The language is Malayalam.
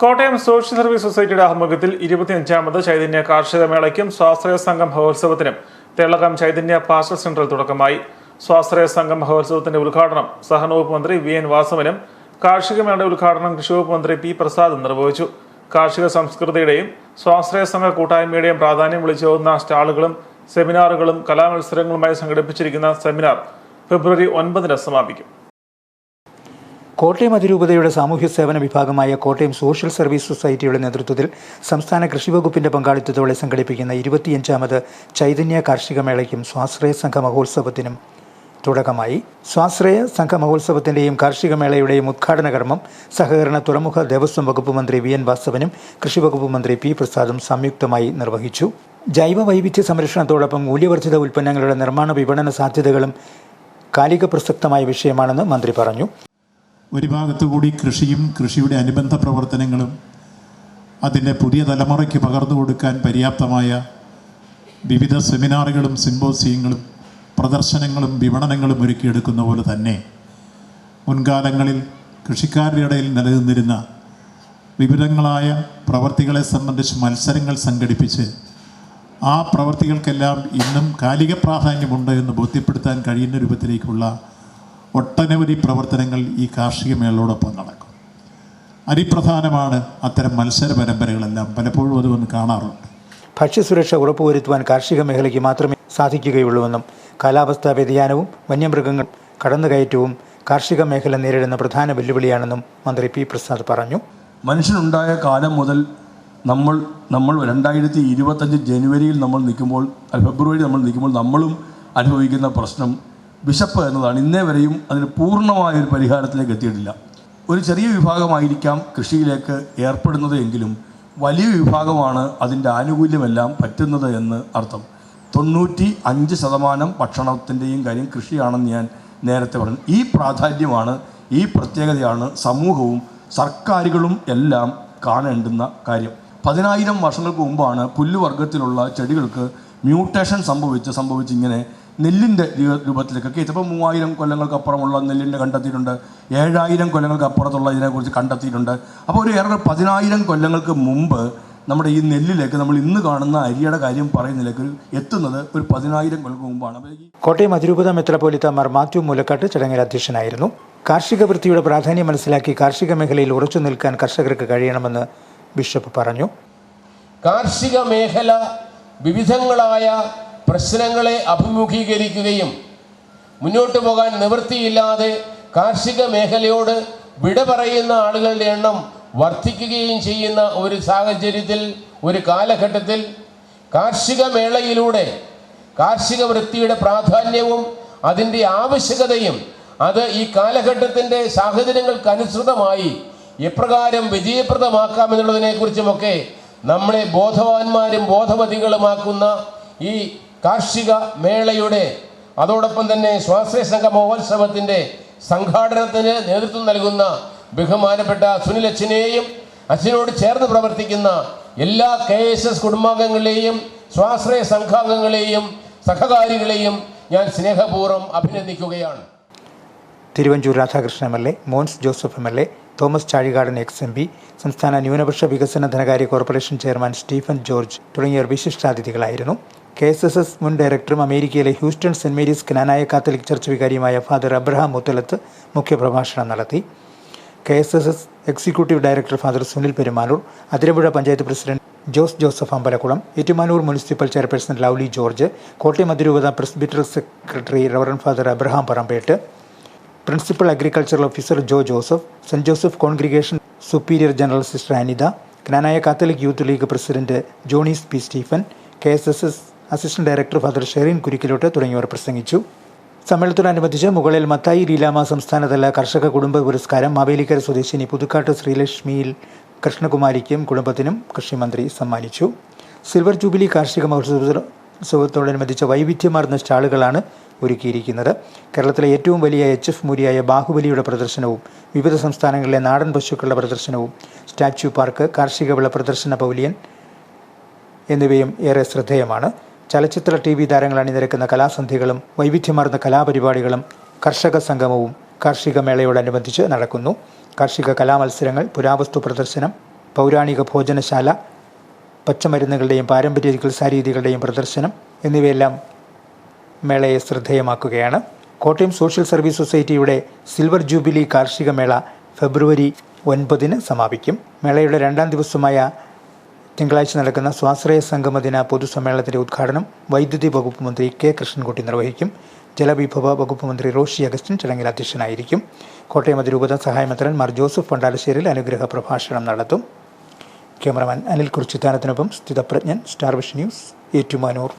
കോട്ടയം സോഷ്യൽ സർവീസ് സൊസൈറ്റിയുടെ ആഭിമുഖ്യത്തിൽ ഇരുപത്തിയഞ്ചാമത് ചൈതന്യ കാർഷിക മേളയ്ക്കും സ്വാശ്രയ സംഘം മഹോത്സവത്തിനും തെള്ളകം ചൈതന്യ പാർസൽ സെന്ററിൽ തുടക്കമായി. സ്വാശ്രയ സംഘം മഹോത്സവത്തിന്റെ ഉദ്ഘാടനം സഹനവകുപ്പ് മന്ത്രി വി എൻ വാസവനും കാർഷിക മേളയുടെ ഉദ്ഘാടനം കൃഷിവകുപ്പ് മന്ത്രി പി പ്രസാദും നിർവഹിച്ചു. കാർഷിക സംസ്കൃതിയുടെയും സ്വാശ്രയ സംഘ കൂട്ടായ്മയുടെയും പ്രാധാന്യം വിളിച്ചോതുന്ന സ്റ്റാളുകളും സെമിനാറുകളും കലാമത്സരങ്ങളുമായി സംഘടിപ്പിച്ചിരിക്കുന്ന സെമിനാർ ഫെബ്രുവരി ഒൻപതിന് സമാപിക്കും. കോട്ടയം അതിരൂപതയുടെ സാമൂഹ്യ സേവന വിഭാഗമായ കോട്ടയം സോഷ്യൽ സർവീസ് സൊസൈറ്റിയുടെ നേതൃത്വത്തിൽ സംസ്ഥാന കൃഷി വകുപ്പിന്റെ പങ്കാളിത്തത്തോടെ സംഘടിപ്പിക്കുന്ന ഇരുപത്തിയഞ്ചാമത് ചൈതന്യ കാർഷിക മേളയ്ക്കും സ്വാശ്രയ സംഘ മഹോത്സവത്തിനും തുടക്കമായി. സ്വാശ്രയ സംഘ മഹോത്സവത്തിന്റെയും കാർഷിക മേളയുടെയും ഉദ്ഘാടന കർമ്മം സഹകരണ തുറമുഖ ദേവസ്വം വകുപ്പ് മന്ത്രി വി എൻ വാസവനും കൃഷി വകുപ്പ് മന്ത്രി പി പ്രസാദും സംയുക്തമായി നിർവഹിച്ചു. ജൈവ വൈവിധ്യ സംരക്ഷണത്തോടൊപ്പം മൂല്യവർദ്ധിത ഉൽപ്പന്നങ്ങളുടെ നിർമ്മാണ വിപണന സാധ്യതകളും കാലിക പ്രസക്തമായ വിഷയമാണെന്ന് മന്ത്രി പറഞ്ഞു. ഒരു ഭാഗത്തുകൂടി കൃഷിയും കൃഷിയുടെ അനുബന്ധ പ്രവർത്തനങ്ങളും അതിന്റെ പുതിയ തലമുറയ്ക്ക് പകർന്നു കൊടുക്കാൻ പര്യാപ്തമായ വിവിധ സെമിനാറുകളും സിമ്പോസിയങ്ങളും പ്രദർശനങ്ങളും വിപണനങ്ങളും ഒരുക്കിയെടുക്കുന്ന പോലെ തന്നെ മുൻകാലങ്ങളിൽ കൃഷിക്കാരുടെ ഇടയിൽ നിലനിന്നിരുന്ന വിവിധങ്ങളായ പ്രവർത്തികളെ സംബന്ധിച്ച് മത്സരങ്ങൾ സംഘടിപ്പിച്ച് ആ പ്രവർത്തികൾക്കെല്ലാം ഇന്നും കാലിക പ്രാധാന്യമുണ്ട് എന്ന് ബോധ്യപ്പെടുത്താൻ കഴിയുന്ന രൂപത്തിലേക്കുള്ള ഒട്ടനവധി പ്രവർത്തനങ്ങൾ ഈ കാർഷിക മേളയോടൊപ്പം നടക്കും. അതിപ്രധാനമാണ് അത്തരം മത്സര പരമ്പരകളെല്ലാം പലപ്പോഴും അത് വന്ന് കാണാറുണ്ട്. ഭക്ഷ്യസുരക്ഷ ഉറപ്പുവരുത്തുവാൻ കാർഷിക മേഖലയ്ക്ക് മാത്രമേ സാധിക്കുകയുള്ളൂവെന്നും കാലാവസ്ഥാ വ്യതിയാനവും വന്യമൃഗങ്ങൾ കടന്നുകയറ്റവും കാർഷിക മേഖല നേരിടുന്ന പ്രധാന വെല്ലുവിളിയാണെന്നും മന്ത്രി പി പ്രസാദ് പറഞ്ഞു. മനുഷ്യനുണ്ടായ കാലം മുതൽ നമ്മൾ നമ്മൾ രണ്ടായിരത്തി ഇരുപത്തഞ്ച് ജനുവരിയിൽ നമ്മൾ നിൽക്കുമ്പോൾ ഫെബ്രുവരി നമ്മൾ നിൽക്കുമ്പോൾ നമ്മളും അനുഭവിക്കുന്ന പ്രശ്നം വിശപ്പ് എന്നതാണ് ഇന്നേ വരെയും അതിന് പൂർണമായൊരു പരിഹാരത്തിലേക്ക് എത്തിയിട്ടില്ല. ഒരു ചെറിയ വിഭാഗമായിരിക്കാം കൃഷിയിലേക്ക് ഏർപ്പെടുന്നത് എങ്കിലും വലിയ വിഭാഗമാണ് അതിന്റെ ആനുകൂല്യമെല്ലാം പറ്റുന്നത് എന്ന് അർത്ഥം. തൊണ്ണൂറ്റി അഞ്ച് ശതമാനം ഭക്ഷണത്തിന്റെയും കാര്യം കൃഷിയാണെന്ന് ഞാൻ നേരത്തെ പറഞ്ഞു. ഈ പ്രാധാന്യമാണ് ഈ പ്രത്യേകതയാണ് സമൂഹവും സർക്കാരുകളും എല്ലാം കാണേണ്ടുന്ന കാര്യം. പതിനായിരം വർഷങ്ങൾക്ക് മുമ്പാണ് പുല്ലുവർഗത്തിലുള്ള ചെടികൾക്ക് മ്യൂട്ടേഷൻ സംഭവിച്ച് സംഭവിച്ച് ഇങ്ങനെ നെല്ലിന്റെ രൂപത്തിലേക്ക് രൂപത്തിലേക്കൊക്കെ ചിലപ്പോൾ മൂവായിരം കൊല്ലങ്ങൾക്ക് അപ്പുറമുള്ള നെല്ലിന്റെ കണ്ടെത്തിയിട്ടുണ്ട്. ഏഴായിരം കൊല്ലങ്ങൾക്ക് അപ്പുറത്തുള്ള ഇതിനെക്കുറിച്ച് കണ്ടെത്തിയിട്ടുണ്ട്. അപ്പോൾ ഒരു ഏറെ പതിനായിരം കൊല്ലങ്ങൾക്ക് മുമ്പ് നമ്മുടെ ഈ നെല്ലിലേക്ക് നമ്മൾ ഇന്ന് കാണുന്ന അരിയുടെ കാര്യം പറയുന്നതിലേക്ക് ഒരു എത്തുന്നത് ഒരു പതിനായിരം കൊല്ലങ്ങൾക്ക് മുമ്പാണ്. കോട്ടയം അതിരൂപത മെത്രപോലിത്ത മാർ മാത്യു മൂലക്കാട്ട് ചടങ്ങിൽ അധ്യക്ഷനായിരുന്നു. കാർഷിക വൃത്തിയുടെ പ്രാധാന്യം മനസ്സിലാക്കി കാർഷിക മേഖലയിൽ ഉറച്ചു നിൽക്കാൻ കർഷകർക്ക് കഴിയണമെന്ന് ബിഷപ്പ് പറഞ്ഞു. കാർഷിക മേഖല വിവിധങ്ങളായ പ്രശ്നങ്ങളെ അഭിമുഖീകരിക്കുകയും മുന്നോട്ട് പോകാൻ നിവൃത്തിയില്ലാതെ കാർഷിക മേഖലയോട് വിട പറയുന്ന ആളുകളുടെ എണ്ണം വർദ്ധിക്കുകയും ചെയ്യുന്ന ഒരു സാഹചര്യത്തിൽ ഒരു കാലഘട്ടത്തിൽ കാർഷിക മേളയിലൂടെ കാർഷിക വൃത്തിയുടെ പ്രാധാന്യവും അതിന്റെ ആവശ്യകതയും അത് ഈ കാലഘട്ടത്തിന്റെ സാഹചര്യങ്ങൾക്കനുസൃതമായി എപ്രകാരം വിജയപ്രദമാക്കാമെന്നുള്ളതിനെക്കുറിച്ചുമൊക്കെ നമ്മളെ ബോധവാന്മാരും ബോധവതികളുമാക്കുന്ന ഈ കാർഷിക മേളയുടെ അതോടൊപ്പം തന്നെ സ്വാശ്രയ സംഘ മഹോത്സവത്തിന്റെ സംഘാടനത്തിന് നേതൃത്വം നൽകുന്ന ബഹുമാനപ്പെട്ട സുനിൽ അച്ഛനെയും അച്ഛനോട് ചേർന്ന് പ്രവർത്തിക്കുന്ന എല്ലാ കെ എസ് എസ് കുടുംബാംഗങ്ങളെയും സ്വാശ്രയ സംഘാംഗങ്ങളെയും സഹകാരികളെയും ഞാൻ സ്നേഹപൂർവം അഭിനന്ദിക്കുകയാണ്. Thiruvanchoor Radhakrishnan M L A Mons Joseph M L A Thomas Chazhikadan ex M P സംസ്ഥാന ന്യൂനപക്ഷ വികസന ധനകാര്യ കോർപ്പറേഷൻ ചെയർമാൻ സ്റ്റീഫൻ ജോർജ് തുടങ്ങിയവർ വിശിഷ്ടാതിഥികളായിരുന്നു. കെ എസ് എസ് എസ് മുൻ ഡയറക്ടറും അമേരിക്കയിലെ Houston Saint Mary's Knanaya Catholic church വികാരിയുമായ father Abraham Muthalath മുഖ്യപ്രഭാഷണം നടത്തി. K S S S executive director father Sunil Perumanoor Athirampuzha panchayat president Jose Joseph Ambalakulam Ettumanoor municipal chairperson Lovely George Kottayam അതിരൂപത presbyter secretary reverend father Abraham Parambettu principal agricultural officer Jo Joseph Saint Joseph congregation superior general sister Anitha Knanaya Catholic youth league president Johnys P Stephen K S S S assistant director father Sherin Kurikkilottu തുടങ്ങിയവർ പ്രസംഗിച്ചു. സമ്മേളനത്തോടനുബന്ധിച്ച് മുകളിൽ മത്തായി ലീലാമ സംസ്ഥാനതല കർഷക കുടുംബ പുരസ്കാരം മാവേലിക്കര സ്വദേശിനി പുതുക്കാട്ട് ശ്രീലക്ഷ്മിയിൽ കൃഷ്ണകുമാരിക്കും കുടുംബത്തിനും കൃഷിമന്ത്രി സമ്മാനിച്ചു. സിൽവർ ജൂബിലി കാർഷിക മഹോത്സവത്തോടനുബന്ധിച്ച വൈവിധ്യമാർന്ന സ്റ്റാളുകളാണ് ഒരുക്കിയിരിക്കുന്നത്. കേരളത്തിലെ ഏറ്റവും വലിയ എച്ച് എഫ് മൂരിയായ ബാഹുബലിയുടെ പ്രദർശനവും വിവിധ സംസ്ഥാനങ്ങളിലെ നാടൻ പശുക്കളുടെ പ്രദർശനവും സ്റ്റാച്യു പാർക്ക് കാർഷിക വിള പ്രദർശന പൗലിയൻ എന്നിവയും ഏറെ ശ്രദ്ധേയമാണ്. ചലച്ചിത്ര ടി വി താരങ്ങൾ അണിനിരക്കുന്ന കലാസന്ധികളും വൈവിധ്യമാർന്ന കലാപരിപാടികളും കർഷക സംഗമവും കാർഷിക മേളയോടനുബന്ധിച്ച് നടക്കുന്നു. കാർഷിക കലാമത്സരങ്ങൾ പുരാവസ്തു പ്രദർശനം പൗരാണിക ഭോജനശാല പച്ചമരുന്നുകളുടെയും പാരമ്പര്യ ചികിത്സാ രീതികളുടെയും പ്രദർശനം എന്നിവയെല്ലാം മേളയെ ശ്രദ്ധേയമാക്കുകയാണ്. കോട്ടയം സോഷ്യൽ സർവീസ് സൊസൈറ്റിയുടെ സിൽവർ ജൂബിലി കാർഷിക മേള ഫെബ്രുവരി ഒൻപതിന് സമാപിക്കും. മേളയുടെ രണ്ടാം ദിവസമായ തിങ്കളാഴ്ച നടക്കുന്ന സ്വാശ്രയ സംഗമദിന പൊതുസമ്മേളനത്തിന്റെ ഉദ്ഘാടനം വൈദ്യുതി വകുപ്പ് മന്ത്രി കെ. കൃഷ്ണൻകുട്ടി നിർവഹിക്കും. ജലവിഭവ വകുപ്പ് മന്ത്രി റോഷി അഗസ്റ്റിൻ ചടങ്ങിൽ അധ്യക്ഷനായിരിക്കും. കോട്ടയം അതിരൂപത സഹായമന്ത്രൻ മാർ ജോസഫ് പണ്ടാലശ്ശേരിൽ അനുഗ്രഹ പ്രഭാഷണം നടത്തും. ക്യാമറമാൻ അനിൽ കുറിച്ചിത്താനത്തിനൊപ്പം സ്ഥിതപ്രജ്ഞൻ സ്റ്റാർ വിഷൻ ന്യൂസ് ഏറ്റുമാനൂർ.